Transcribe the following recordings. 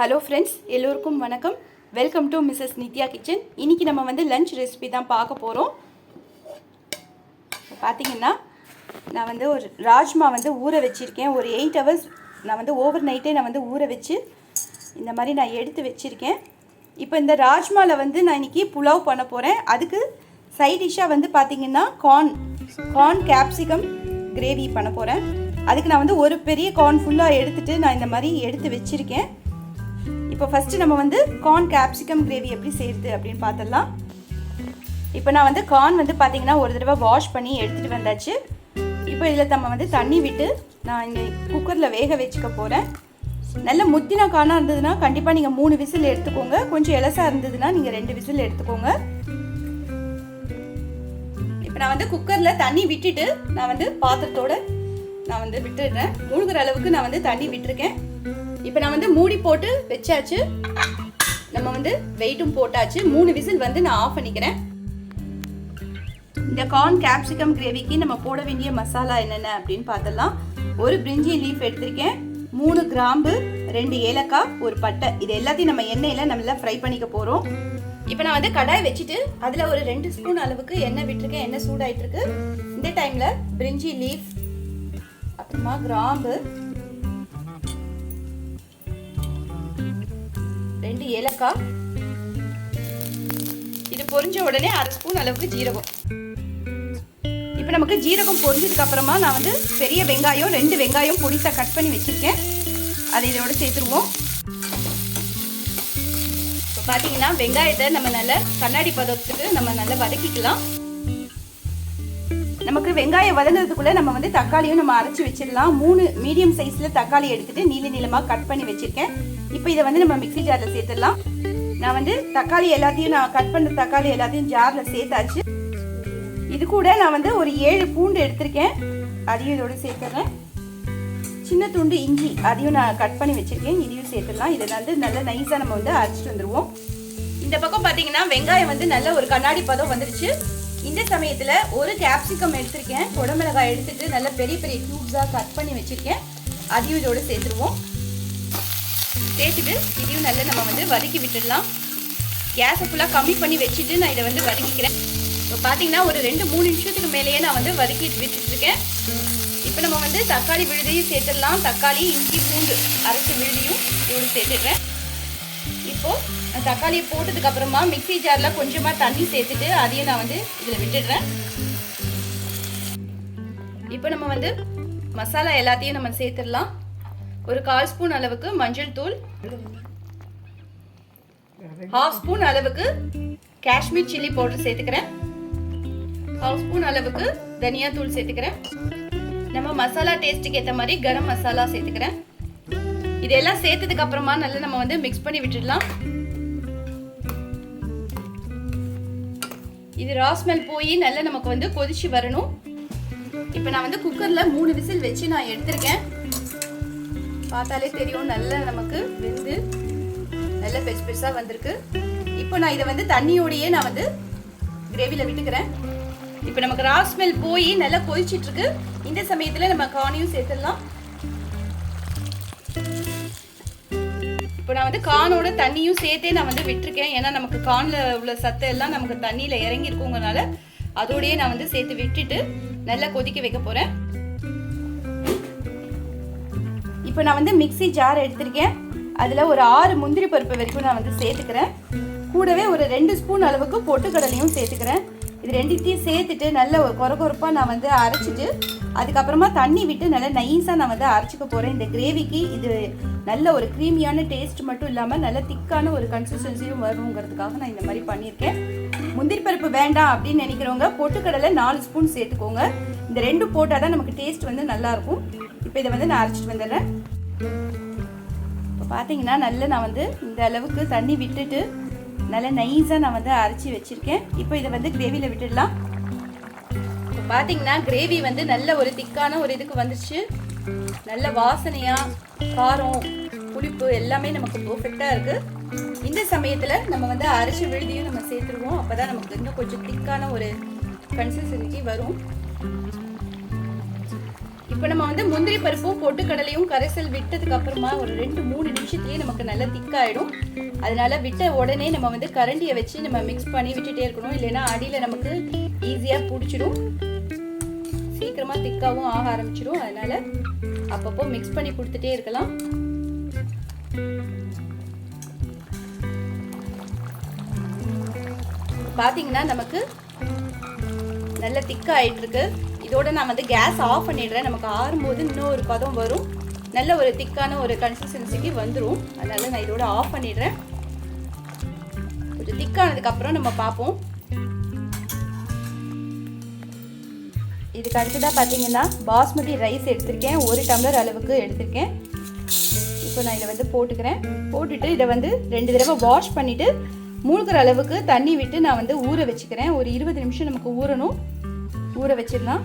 Hello friends எல்லோருக்கும் வணக்கம். Welcome to Mrs Nithya kitchen இன்றைக்கி நம்ம வந்து லஞ்ச் ரெசிபி தான் பார்க்க போகிறோம் பார்த்தீங்கன்னா நான் வந்து ஒரு ராஜ்மா வந்து ஊற வச்சுருக்கேன். ஒரு எயிட் ஹவர்ஸ் நான் வந்து ஓவர் நைட்டே நான் வந்து ஊற வச்சு இந்த மாதிரி நான் எடுத்து வச்சுருக்கேன். இப்போ இந்த ராஜ்மாவில் வந்து நான் இன்னைக்கு புலாவ் பண்ண போகிறேன் அதுக்கு சைட் டிஷ்ஷாக வந்து பார்த்தீங்கன்னா கார்ன் கார்ன் கேப்சிகம் கிரேவி பண்ண போகிறேன் அதுக்கு நான் வந்து ஒரு பெரிய கார்ன் ஃபுல்லாக எடுத்துகிட்டு நான் இந்த மாதிரி எடுத்து வச்சுருக்கேன். இப்போ ஃபஸ்ட்டு நம்ம வந்து கார்ன் கேப்சிகம் கிரேவி எப்படி செய்கிறது அப்படின்னு பார்த்துடலாம். இப்போ நான் வந்து கார்ன் வந்து பார்த்தீங்கன்னா ஒரு தடவை வாஷ் பண்ணி எடுத்துகிட்டு வந்தாச்சு. இப்போ இதில் நம்ம வந்து தண்ணி விட்டு நான் இங்கே குக்கரில் வேக வச்சுக்க போகிறேன் நல்ல முத்தின கார்னாக இருந்ததுன்னா கண்டிப்பாக நீங்கள் மூணு விசில் எடுத்துக்கோங்க. கொஞ்சம் எலசாக இருந்ததுன்னா நீங்கள் ரெண்டு விசில் எடுத்துக்கோங்க. இப்போ நான் வந்து குக்கரில் தண்ணி விட்டுட்டு நான் வந்து பாத்திரத்தோட நான் வந்து விட்டுடுறேன். மூழ்கிற அளவுக்கு நான் வந்து தண்ணி விட்டுருக்கேன். இப்போ நான் வந்து மூடி போட்டு வச்சாச்சு. நம்ம வந்து வெயிட்டும் போட்டாச்சு. மூணு விசில் வந்து நான் ஆஃப் பண்ணிக்கிறேன். இந்த கார்ன் கேப்சிகம் கிரேவிக்கு நம்ம போட வேண்டிய மசாலா என்னென்ன அப்படின்னு பார்த்தலாம் ஒரு பிரிஞ்சி லீஃப் எடுத்திருக்கேன். மூணு கிராம்பு ரெண்டு ஏலக்காய் ஒரு பட்டை. இது எல்லாத்தையும் நம்ம எண்ணெயில் நல்லா ஃப்ரை பண்ணிக்க போகிறோம் இப்போ நான் வந்து கடாய் வச்சுட்டு அதில் ஒரு ரெண்டு ஸ்பூன் அளவுக்கு எண்ணெய் விட்டுருக்கேன். எண்ணெய் சூடாயிட்டு இருக்கு இந்த டைமில் பிரிஞ்சி லீஃப் அப்புறமா கிராம்பு ஏலக்காய். இது பொரிஞ்ச உடனே அரை ஸ்பூன் அளவுக்கு ஜீரகம். இப்போ நமக்கு ஜீரகம் பொரிஞ்சதுக்கு அப்புறமா நான் வந்து பெரிய வெங்காயம் ரெண்டு வெங்காயம் பொடிசா கட் பண்ணி வச்சிருக்கேன். அதை இதோட சேர்த்துருவோம். இப்போ பார்த்தீங்கன்னா வெங்காயத்தை நம்ம நல்ல கண்ணாடி பதத்துக்கு நம்ம நல்லா வதக்கிக்கலாம். நமக்கு வெங்காயம் வதங்கிறதுக்குள்ள நம்ம வந்து தக்காளியும் நம்ம அரைச்சி வச்சிடலாம். மூணு மீடியம் சைஸ்ல தக்காளி எடுத்துட்டு நீள நீளமாக கட் பண்ணி வச்சிருக்கேன். இப்போ இதை வந்து நம்ம மிக்ஸி ஜாரில் சேர்த்துடலாம். நான் வந்து தக்காளி எல்லாத்தையும் நான் கட் பண்ண தக்காளி எல்லாத்தையும் ஜாரில் சேர்த்தாச்சு. இது கூட நான் வந்து ஒரு ஏழு பூண்டு எடுத்திருக்கேன். அதையும் இதோட சேர்த்துறேன். சின்ன துண்டு இஞ்சி அதையும் நான் கட் பண்ணி வச்சிருக்கேன். இதையும் சேர்த்துடலாம். இதை வந்து நல்லா நைஸாக நம்ம வந்து அரைச்சிட்டு வந்துடுவோம் இந்த பக்கம் பார்த்தீங்கன்னா வெங்காயம் வந்து நல்ல ஒரு கண்ணாடி பதம் வந்துருச்சு. இந்த சமயத்தில் ஒரு கேப்சிகம் எடுத்திருக்கேன். குடமிளகாய் எடுத்துட்டு நல்ல பெரிய பெரிய க்யூப்ஸாக கட் பண்ணி வச்சுருக்கேன். அதையும் இதோட சேர்த்துருவோம். சேர்த்துட்டு இதையும் நல்லா நம்ம வந்து வதக்கி விட்டுடலாம். கேஸை ஃபுல்லாக கம்மி பண்ணி வச்சுட்டு நான் இதை வந்து வதக்கிக்கிறேன். இப்போ பார்த்தீங்கன்னா ஒரு ரெண்டு மூணு நிமிஷத்துக்கு மேலேயே நான் வந்து வதக்கி விட்டுட்டு இப்போ நம்ம வந்து தக்காளி விழுதையும் சேர்த்துடலாம். தக்காளி இஞ்சி பூண்டு அரைச்ச விழுதையும் இதோடு சேர்த்துடுறேன். இப்போ தக்காளியை போட்டதுக்கு அப்புறமா மிக்சி ஜாரில் கொஞ்சமாக தண்ணி சேர்த்துட்டு அதையும் நான் வந்து இதில் விட்டுடுறேன். இப்போ நம்ம வந்து மசாலா எல்லாத்தையும் நம்ம சேர்த்துடலாம். ஒரு கால் ஸ்பூன் அளவுக்கு மஞ்சள் தூள். ஹாஃப் ஸ்பூன் அளவுக்கு காஷ்மீர் சில்லி பவுடர் சேர்த்துக்கிறேன். ஹாஃப் ஸ்பூன் அளவுக்கு தனியா தூள் சேர்த்துக்கிறேன். நம்ம மசாலா டேஸ்ட்டுக்கு ஏற்ற மாதிரி கரம் மசாலா சேர்த்துக்கிறேன். இதெல்லாம் சேர்த்ததுக்கு அப்புறமா நல்லா நம்ம வந்து மிக்ஸ் பண்ணி விட்டுடலாம். இது ராஸ்மெல் போய் நல்லா நமக்கு வந்து கொதிச்சு வரணும். இப்போ நான் வந்து குக்கரில் மூணு விசில் வச்சு நான் எடுத்திருக்கேன். பார்த்தாலே தெரியும் நல்லா நமக்கு வெந்து நல்ல பெருசு பெருசாக வந்திருக்கு. இப்போ நான் இதை வந்து தண்ணியோடையே நான் வந்து கிரேவியில் விட்டுக்கிறேன். இப்போ நமக்கு ராஸ்மெல் போய் நல்லா கொதிச்சிட்டு இருக்கு. இந்த சமயத்தில் நம்ம கார்னையும் சேர்த்துடலாம். இப்போ நான் வந்து கானோட தண்ணியும் சேர்த்தே நான் வந்து விட்டுருக்கேன். ஏன்னா நமக்கு கானில் உள்ள சத்து எல்லாம் நமக்கு தண்ணியில் இறங்கி இருக்குங்கனால அதோடயே நான் வந்து சேர்த்து விட்டுட்டு நல்லா கொதிக்க வைக்க போகிறேன் இப்போ நான் வந்து மிக்ஸி ஜார் எடுத்திருக்கேன். அதில் ஒரு ஆறு முந்திரி பருப்பு வரைக்கும் நான் வந்து சேர்த்துக்கிறேன். கூடவே ஒரு ரெண்டு ஸ்பூன் அளவுக்கு பொட்டுக்கடலையும் சேர்த்துக்கிறேன். இது ரெண்டுத்தையும் சேர்த்துட்டு நல்ல ஒரு கொர கொரப்பாக நான் வந்து அரைச்சிட்டு அதுக்கப்புறமா தண்ணி விட்டு நல்லா நைஸாக நான் வந்து அரைச்சிக்க போகிறேன் இந்த கிரேவிக்கு இது நல்ல ஒரு க்ரீமியான டேஸ்ட் மட்டும் இல்லாமல் நல்ல திக்கான ஒரு கன்சிஸ்டன்சியும் வருங்கிறதுக்காக நான் இந்த மாதிரி பண்ணியிருக்கேன். முந்திரி பருப்பு வேண்டாம் அப்படின்னு நினைக்கிறவங்க பொட்டுக்கடலை நாலு ஸ்பூன் சேர்த்துக்கோங்க. இந்த ரெண்டு போட்டால் தான் நமக்கு டேஸ்ட் வந்து நல்லாயிருக்கும். இப்போ இதை வந்து நான் அரைச்சிட்டு வந்துடுறேன். இப்போ பார்த்தீங்கன்னா நல்ல நான் வந்து இந்த அளவுக்கு தண்ணி விட்டுட்டு நல்லா நைஸாக நான் வந்து அரைச்சி வச்சுருக்கேன். இப்போ இதை வந்து கிரேவியில் விட்டுடலாம். இப்போ பார்த்தீங்கன்னா கிரேவி வந்து நல்ல ஒரு திக்கான ஒரு இதுக்கு வந்துச்சு நல்ல வாசனையாக காரம் புளிப்பு எல்லாமே நமக்கு பர்ஃபெக்டாக இருக்குது இந்த சமயத்தில் நம்ம வந்து அரைச்சி விழுதியும் நம்ம சேர்த்துருவோம். அப்போ தான் நமக்கு இன்னும் கொஞ்சம் திக்கான ஒரு கன்சிஸ்டன்சி வரும். இப்போ நம்ம வந்து முந்திரி பருப்பும் பொட்டுக்கடலையும் கரைசல் விட்டதுக்கு அப்புறமா ஒரு ரெண்டு மூணு நிமிஷத்துலேயே நமக்கு நல்லா திக்காயிடும் அதனால விட்ட உடனே நம்ம வந்து கரண்டியை வச்சு நம்ம மிக்ஸ் பண்ணி விட்டுட்டே இருக்கணும். இல்லைன்னா அடியில் நமக்கு ஈஸியாக பிடிச்சிடும். சீக்கிரமா திக்காவும் ஆக ஆரம்பிச்சிடும். அதனால அப்பப்போ மிக்ஸ் பண்ணி கொடுத்துட்டே இருக்கலாம். பார்த்தீங்கன்னா நமக்கு நல்ல திக்காக ஆயிட்டு இருக்கு. இதோட நான் வந்து கேஸ் ஆஃப் பண்ணிடுறேன். நமக்கு ஆறும்போது இன்னும் ஒரு பதம் வரும். நல்ல ஒரு திக்கான ஒரு கன்சிஸ்டன்சிக்கு வந்துடும் அதனால நான் இதோட ஆஃப் பண்ணிடுறேன். கொஞ்சம் திக்கானதுக்கு அப்புறம் நம்ம பார்ப்போம். இதுக்கு அடுத்ததாக பார்த்தீங்கன்னா பாஸ்மதி ரைஸ் எடுத்திருக்கேன். ஒரு டம்ளர் அளவுக்கு எடுத்திருக்கேன். இப்போ நான் இதை வந்து போட்டுக்கிறேன். போட்டுட்டு இதை வந்து ரெண்டு தடவை வாஷ் பண்ணிவிட்டு மூழ்கிற அளவுக்கு தண்ணி விட்டு நான் வந்து ஊற வச்சுக்கிறேன். ஒரு இருபது நிமிஷம் நமக்கு ஊறணும். ஊற வச்சிடலாம்.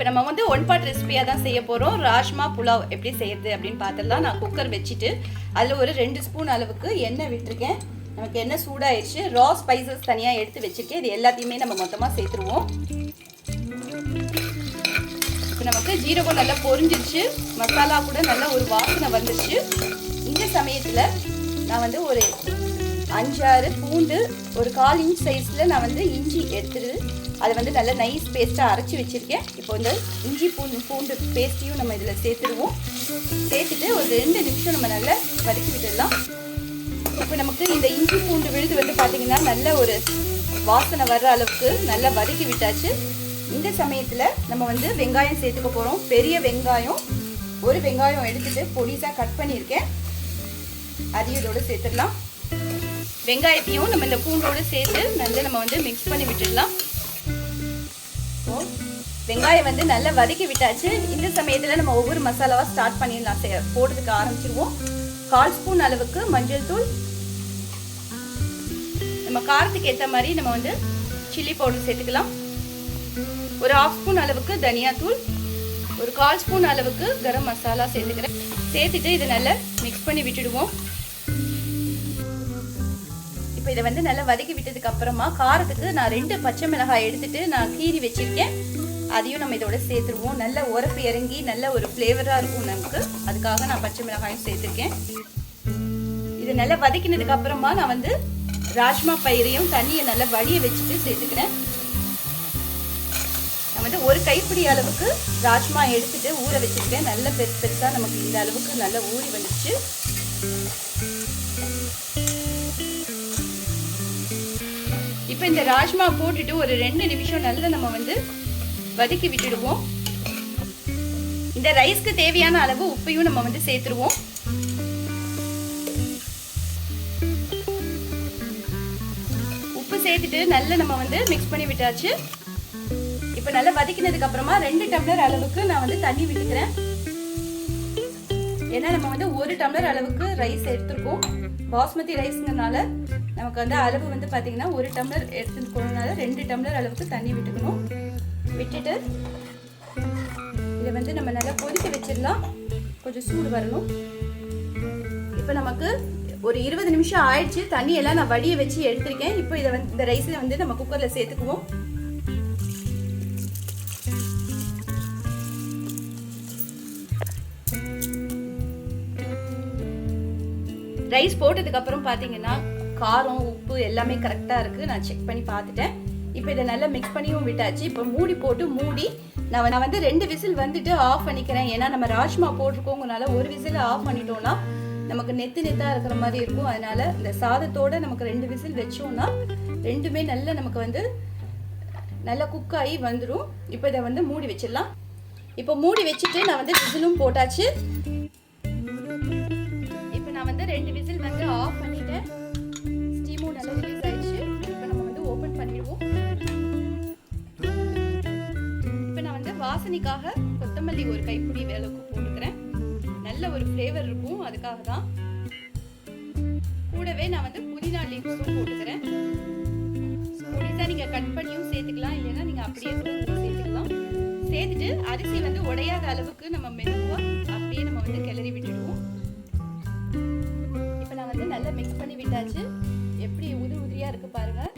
இப்போ நம்ம வந்து ஒன் பார்ட் ரெசிபியாக தான் செய்ய போகிறோம் ராஜ்மா புலாவ் எப்படி செய்யறது அப்படின்னு பார்த்துலாம் நான் குக்கர் வச்சுட்டு அதில் ஒரு ரெண்டு ஸ்பூன் அளவுக்கு எண்ணெய் விட்டுருக்கேன். நமக்கு எண்ணெய் சூடாயிடுச்சு. ரா ஸ்பைசஸ் தனியாக எடுத்து வச்சுருக்கேன். இது எல்லாத்தையுமே நம்ம மொத்தமாக சேர்த்துருவோம். இப்போ நமக்கு ஜீரகம் நல்லா பொரிஞ்சிருச்சு. மசாலா கூட நல்ல ஒரு வாசனை வந்துருச்சு. இந்த சமயத்தில் நான் வந்து ஒரு அஞ்சாறு பூண்டு ஒரு கால் இன்ச் சைஸில் நான் வந்து இஞ்சி எடுத்துட்டு அதை வந்து நல்லா நைஸ் பேஸ்ட்டாக அரைச்சி வச்சுருக்கேன். இப்போ இந்த இஞ்சி பூண்டு பூண்டு பேஸ்ட்டையும் நம்ம இதில் சேர்த்துருவோம். சேர்த்துட்டு ஒரு ரெண்டு நிமிஷம் நம்ம நல்லா வதக்கி விட்டுடலாம். இப்போ நமக்கு இந்த இஞ்சி பூண்டு விழுது வந்து பார்த்திங்கன்னா நல்ல ஒரு வாசனை வர்ற அளவுக்கு நல்லா வதக்கி விட்டாச்சு. இந்த சமயத்தில் நம்ம வந்து வெங்காயம் சேர்த்துக்க போகிறோம் பெரிய வெங்காயம் ஒரு வெங்காயம் எடுத்துட்டு பொடிசாக கட் பண்ணியிருக்கேன். அதையும் சேர்த்துடலாம். வெங்காயத்தையும் நம்ம இந்த பூண்டோடு சேர்த்து நல்லா நம்ம வந்து மிக்ஸ் பண்ணி விட்டுடலாம். ஸோ வெங்காயம் வந்து நல்லா வதக்கி விட்டாச்சு. இந்த சமயத்தில் நம்ம ஒவ்வொரு மசாலாவாக ஸ்டார்ட் பண்ணிடலாம். செய்ய போடுறதுக்கு ஆரம்பிச்சிருவோம். கால் ஸ்பூன் அளவுக்கு மஞ்சள் தூள். நம்ம காரத்துக்கு ஏற்ற மாதிரி நம்ம வந்து சில்லி பவுடர் சேர்த்துக்கலாம். ஒரு ஹாஃப் ஸ்பூன் அளவுக்கு தனியாத்தூள் ஒரு கால் ஸ்பூன் அளவுக்கு கரம் மசாலா சேர்த்துக்கிறேன். சேர்த்துட்டு இதை நல்லா மிக்ஸ் பண்ணி விட்டுடுவோம். இப்போ இதை வந்து நல்லா வதக்கி விட்டதுக்கு அப்புறமா காரத்துக்கு நான் ரெண்டு பச்சை மிளகாய் எடுத்துட்டு நான் கீறி வச்சிருக்கேன். அதையும் நம்ம இதோட சேர்த்துருவோம். நல்ல உரப்பு இறங்கி நல்ல ஒரு ஃப்ளேவராக இருக்கும் நமக்கு. அதுக்காக நான் பச்சை மிளகாயும் சேர்த்துருக்கேன். இது நல்லா வதக்கினதுக்கு அப்புறமா நான் வந்து ராஜ்மா பயிரையும் தண்ணியை நல்லா வடிய வச்சுட்டு சேர்த்துக்கிறேன். நான் வந்து ஒரு கைப்பிடி அளவுக்கு ராஜ்மா எடுத்துட்டு ஊற வச்சிருக்கேன். நல்ல பெருசு பெருசாக நமக்கு இந்த அளவுக்கு நல்லா ஊறி வந்துச்சு இப்போ இந்த ராஜ்மா போட்டுட்டு ஒரு ரெண்டு நிமிஷம் நல்லா நம்ம வந்து வதக்கி விட்டுடுவோம். இந்த ரைஸ்க்கு தேவையான அளவு உப்பையும் நம்ம வந்து சேர்த்துருவோம். உப்பு சேர்த்துட்டு நல்லா நம்ம வந்து மிக்ஸ் பண்ணி விட்டாச்சு. இப்போ நல்லா வதக்கினதுக்கு அப்புறமா ரெண்டு டம்ளர் அளவுக்கு நான் வந்து தண்ணி விட்டுக்கிறேன். ஏன்னா நம்ம வந்து ஒரு டம்ளர் அளவுக்கு ரைஸ் எடுத்திருக்கோம். பாஸ்மதி ரைஸ்ங்கிறனால நமக்கு வந்து அளவு வந்து பார்த்தீங்கன்னா ஒரு டம்ளர் எடுத்துக்கணுனால ரெண்டு டம்ளர் அளவுக்கு தண்ணி விட்டுக்கணும். விட்டுட்டு இதை வந்து நம்ம நல்லா கொதிக்க வச்சிடலாம். கொஞ்சம் சூடு வரணும். இப்போ நமக்கு ஒரு இருபது நிமிஷம் ஆயிடுச்சு. தண்ணி எல்லாம் நான் வடிய வச்சு எடுத்திருக்கேன். இப்போ இதை வந்து இந்த ரைஸில் வந்து நம்ம குக்கரில் சேர்த்துக்குவோம். ரைஸ் போட்டதுக்கு அப்புறம் பார்த்தீங்கன்னா காரம் உப்பு எல்லாமே கரெக்டாக இருக்குது நான் செக் பண்ணி பார்த்துட்டேன். இப்போ இதை நல்லா மிக்ஸ் பண்ணியும் விட்டாச்சு. இப்போ மூடி போட்டு மூடி நான் நான் வந்து ரெண்டு விசில் வந்துட்டு ஆஃப் பண்ணிக்கிறேன். ஏன்னா நம்ம ராஜ்மா போட்டிருக்கோங்கனால ஒரு விசில் ஆஃப் பண்ணிட்டோம்னா நமக்கு நெத்து நெத்தாக இருக்கிற மாதிரி இருக்கும். அதனால இந்த சாதத்தோட நமக்கு ரெண்டு விசில் வச்சோம்னா ரெண்டுமே நல்ல நமக்கு வந்து நல்லா குக் ஆகி வந்துடும் இப்போ இதை வந்து மூடி வச்சிடலாம். இப்போ மூடி வச்சுட்டு நான் வந்து விசிலும் போட்டாச்சு. இப்போ நான் வந்து ரெண்டு விசில் வாசனைக்காக கொத்தமல்லி ஒரு கைப்பிடி வேலைக்கு போட்டுக்கிறேன். நல்ல ஒரு ஃப்ளேவர் இருக்கும் அதுக்காக தான் கூடவே நான் வந்து புதினா லீவ்ஸும் போட்டுக்கிறேன். புதினா நீங்கள் கட் பண்ணியும் சேர்த்துக்கலாம் இல்லைன்னா நீங்கள் அப்படியே சேர்த்துக்கலாம். சேர்த்துட்டு அரிசி வந்து உடையாத அளவுக்கு நம்ம மெதுவாக அப்படியே நம்ம வந்து கிளறி விட்டுடுவோம். இப்போ நான் வந்து நல்லா மிக்ஸ் பண்ணி விட்டாச்சு. எப்படி உதிரி உதிரியாக இருக்குது பாருங்கள்